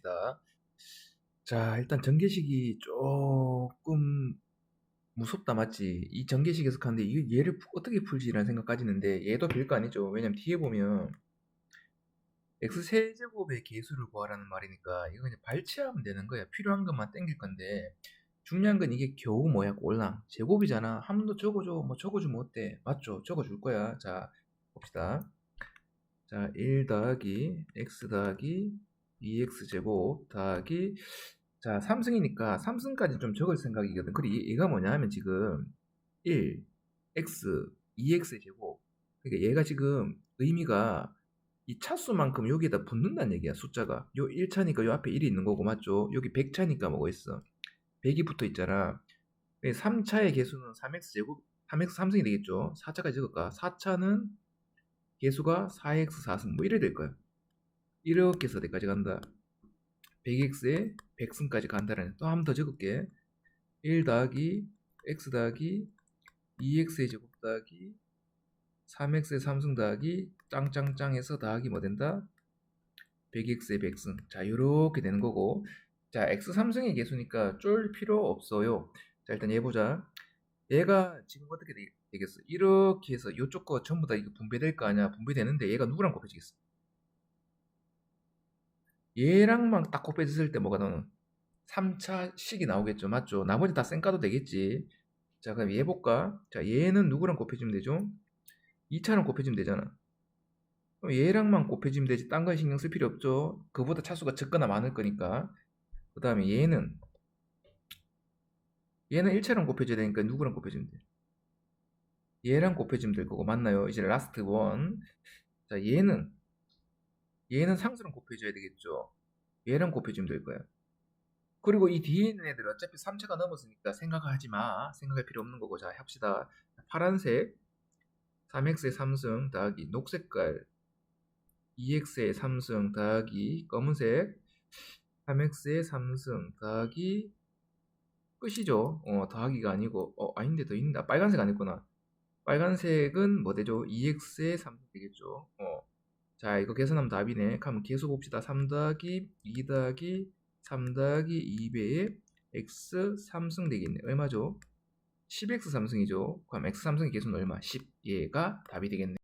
봅시다. 자, 일단 전개식이 조금 무섭다, 맞지? 이 전개식에서 가는데 이거 얘를 푸- 어떻게 풀지라는 생각까지 있는데 얘도 별거 아니죠. 왜냐면 뒤에 보면 x 세제곱의 개수를 구하라는 말이니까 이거 그냥 발췌하면 되는 거야. 필요한 것만 땡길 건데 중요한 건 이게 겨우 뭐야, 꼴랑 제곱이잖아. 한 번 더 적어줘. 뭐 적어주면 어때? 맞죠? 적어줄 거야. 자, 봅시다. 자, 1 더하기 x 더하기 2x 제곱 더하기 자, 3승이니까 3승까지 좀 적을 생각이거든. 그리고 얘- 얘가 뭐냐 하면 지금 1, x, 2x의 제곱. 그러니까 얘가 지금 의미가 이 차수만큼 여기에다 붙는다는 얘기야, 숫자가. 요 1차니까 요 앞에 1이 있는 거고, 맞죠? 여기 100차니까 뭐가 있어? 100이 붙어 있잖아. 3차의 개수는 3x 제곱, 3x 3승이 되겠죠? 4차까지 적을까? 4차는 개수가 4x 4승, 뭐 이래 될 거야. 이렇게 해서 어디까지 간다? 100x에 100승까지 간다라는 또 한 번 더 적을게. 1 더하기 x 더하기 2x의 제곱 더하기 3x의 3승 더하기 짱짱짱 해서 더하기 뭐 된다? 100x의 100승 자 요렇게 되는 거고. 자 x 3승의 개수니까 쫄 필요 없어요. 자 일단 얘 보자. 얘가 지금 어떻게 되, 겠어? 이렇게 해서 요쪽 거 전부 다 이거 분배될 거 아니야? 분배되는데 얘가 누구랑 곱해지겠어 얘랑만 딱 곱해졌을 때 뭐가 나오는? 3차식이 나오겠죠. 맞죠? 나머지 다 쌩까도 되겠지. 자 그럼 얘 볼까? 자 얘는 누구랑 곱해지면 되죠? 2차랑 곱해지면 되잖아. 그럼 얘랑만 곱해지면 되지. 딴 건 신경 쓸 필요 없죠. 그보다 차수가 적거나 많을 거니까. 그 다음에 얘는? 얘는 1차랑 곱해져야 되니까 누구랑 곱해지면 돼? 얘랑 곱해지면 될 거고. 맞나요? 이제 라스트 원 자 얘는 얘는 상수랑 곱해줘야 되겠죠. 얘랑 곱해주면 될 거야. 그리고 이 뒤에 있는 애들 어차피 3차가 넘었으니까 생각하지 마. 생각할 필요 없는 거고. 자, 합시다. 파란색 3x의 3승 더하기 녹색깔 2x의 3승 더하기 검은색 3x의 3승 더하기 끝이죠. 어, 더하기가 아니고 어, 아닌데 더 있나? 빨간색 아니구나. 빨간색은 뭐 되죠? 2x의 3승 되겠죠. 어. 자, 이거 계산하면 답이네. 그럼 계속 봅시다. 3 더하기 2 더하기 3 더하기 2배의 x 3승 되겠네. 얼마죠? 10x 3승이죠. 그럼 x 3승의 계수는 얼마? 10. 얘가 답이 되겠네.